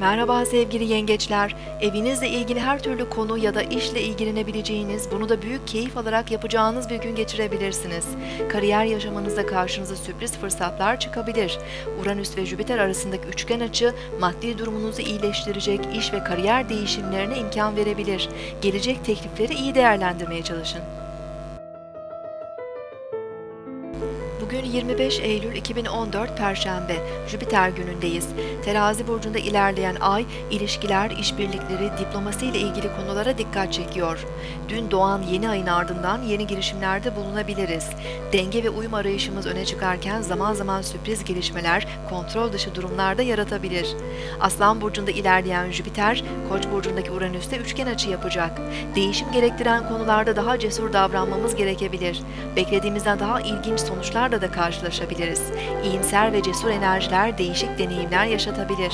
Merhaba sevgili yengeçler. Evinizle ilgili her türlü konu ya da işle ilgilenebileceğiniz, bunu da büyük keyif alarak yapacağınız bir gün geçirebilirsiniz. Kariyer yaşamınızda karşınıza sürpriz fırsatlar çıkabilir. Uranüs ve Jüpiter arasındaki üçgen açı maddi durumunuzu iyileştirecek iş ve kariyer değişimlerine imkan verebilir. Gelecek teklifleri iyi değerlendirmeye çalışın. Bugün 25 Eylül 2014 Perşembe, Jüpiter günündeyiz. Terazi burcunda ilerleyen ay, ilişkiler, işbirlikleri, diplomasi ile ilgili konulara dikkat çekiyor. Dün doğan yeni ayın ardından yeni girişimlerde bulunabiliriz. Denge ve uyum arayışımız öne çıkarken zaman zaman sürpriz gelişmeler, kontrol dışı durumlarda yaratabilir. Aslan burcunda ilerleyen Jüpiter, Koç burcundaki Uranüs'te üçgen açı yapacak. Değişim gerektiren konularda daha cesur davranmamız gerekebilir. Beklediğimizden daha ilginç sonuçlarla da karşılaşabiliriz. İyimser ve cesur enerjiler değişik deneyimler yaşatabilir.